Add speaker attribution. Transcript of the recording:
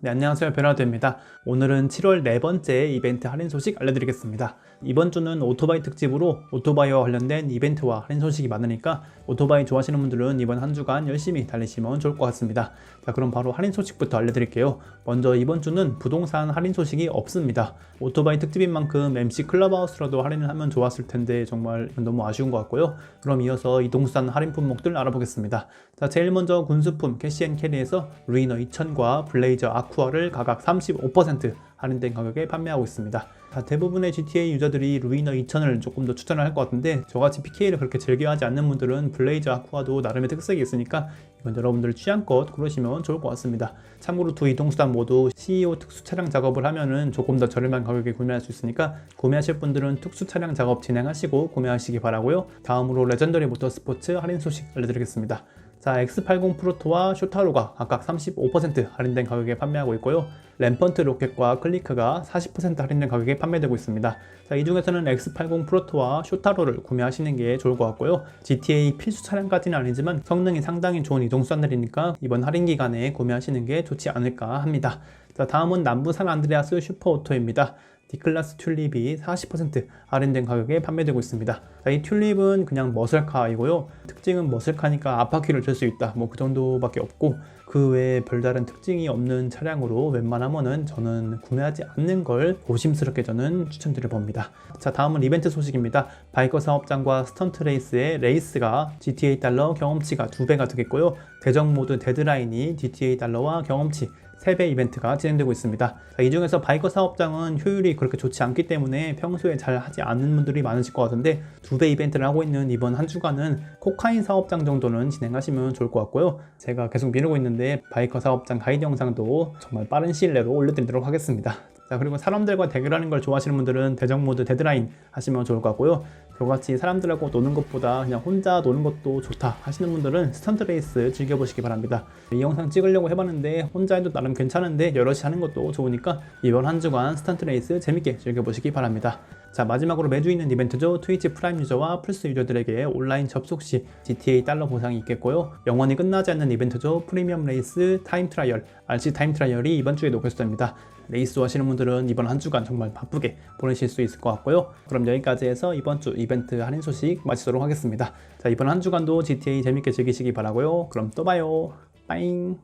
Speaker 1: 네, 안녕하세요. 베라드입니다. 오늘은 7월 네 번째 이벤트 할인 소식 알려드리겠습니다. 이번 주는 오토바이 특집으로 오토바이와 관련된 이벤트와 할인 소식이 많으니까 오토바이 좋아하시는 분들은 이번 한 주간 열심히 달리시면 좋을 것 같습니다. 자, 그럼 바로 할인 소식부터 알려드릴게요. 먼저 이번 주는 부동산 할인 소식이 없습니다. 오토바이 특집인 만큼 MC 클럽하우스라도 할인을 하면 좋았을 텐데 정말 너무 아쉬운 것 같고요. 그럼 이어서 이동수산 할인 품목들 알아보겠습니다. 자, 제일 먼저 군수품 캐시앤캐리에서 루이너 2000과 블레이저 아 쿠아를 각각 35% 할인된 가격에 판매하고 있습니다. 자, 대부분의 GTA 유저들이 루이너 2000을 조금 더 추천을 할 것 같은데 저같이 PK를 그렇게 즐겨하지 않는 분들은 블레이저 아쿠아도 나름의 특색이 있으니까 이건 여러분들 취향껏 고르시면 좋을 것 같습니다. 참고로 두 이동수단 모두 CEO 특수 차량 작업을 하면은 조금 더 저렴한 가격에 구매할 수 있으니까 구매하실 분들은 특수 차량 작업 진행하시고 구매하시기 바라고요. 다음으로 레전더리 모터스포츠 할인 소식 알려드리겠습니다. 자, X80 프로토와 쇼타로가 각각 35% 할인된 가격에 판매하고 있고요. 램펀트 로켓과 클리크가 40% 할인된 가격에 판매되고 있습니다. 자, 이 중에서는 X80 프로토와 쇼타로를 구매하시는 게 좋을 것 같고요. GTA 필수 차량까지는 아니지만 성능이 상당히 좋은 이동 수단들이니까 이번 할인 기간에 구매하시는 게 좋지 않을까 합니다. 자, 다음은 남부 산 안드레아스 슈퍼오토입니다. D클래스 튤립이 40% 할인된 가격에 판매되고 있습니다. 자, 이 튤립은 그냥 머슬카이고요. 특징은 머슬카니까 앞바퀴를 들 수 있다. 뭐 그 정도밖에 없고 그 외에 별다른 특징이 없는 차량으로 웬만하면은 저는 구매하지 않는 걸 조심스럽게 저는 추천드려 봅니다. 자, 다음은 이벤트 소식입니다. 바이커 사업장과 스턴트 레이스의 레이스가 GTA 달러 경험치가 두 배가 되겠고요. 대적 모드 데드라인이 GTA 달러와 경험치 3배 이벤트가 진행되고 있습니다. 자, 이 중에서 바이커 사업장은 효율이 그렇게 좋지 않기 때문에 평소에 잘 하지 않는 분들이 많으실 것 같은데 두 배 이벤트를 하고 있는 이번 한 주간은 코카인 사업장 정도는 진행하시면 좋을 것 같고요. 제가 계속 미루고 있는데 바이커 사업장 가이드 영상도 정말 빠른 시일 내로 올려드리도록 하겠습니다. 자 그리고 사람들과 대결하는 걸 좋아하시는 분들은 대적 모드 데드라인 하시면 좋을 것 같고요. 저같이 사람들하고 노는 것보다 그냥 혼자 노는 것도 좋다 하시는 분들은 스턴트 레이스 즐겨보시기 바랍니다. 이 영상 찍으려고 해봤는데 혼자 해도 나름 괜찮은데 여럿이 하는 것도 좋으니까 이번 한 주간 스턴트 레이스 재밌게 즐겨보시기 바랍니다. 자 마지막으로 매주 있는 이벤트죠 트위치 프라임 유저와 플스 유저들에게 온라인 접속 시 GTA 달러 보상이 있겠고요 영원히 끝나지 않는 이벤트죠 프리미엄 레이스 타임 트라이얼 RC 타임 트라이얼이 이번 주에 녹였습니다 레이스 하시는 분들은 이번 한 주간 정말 바쁘게 보내실 수 있을 것 같고요. 그럼 여기까지 해서 이번 주 이벤트 할인 소식 마치도록 하겠습니다. 자 이번 한 주간도 GTA 재밌게 즐기시기 바라고요. 그럼 또 봐요. 빠잉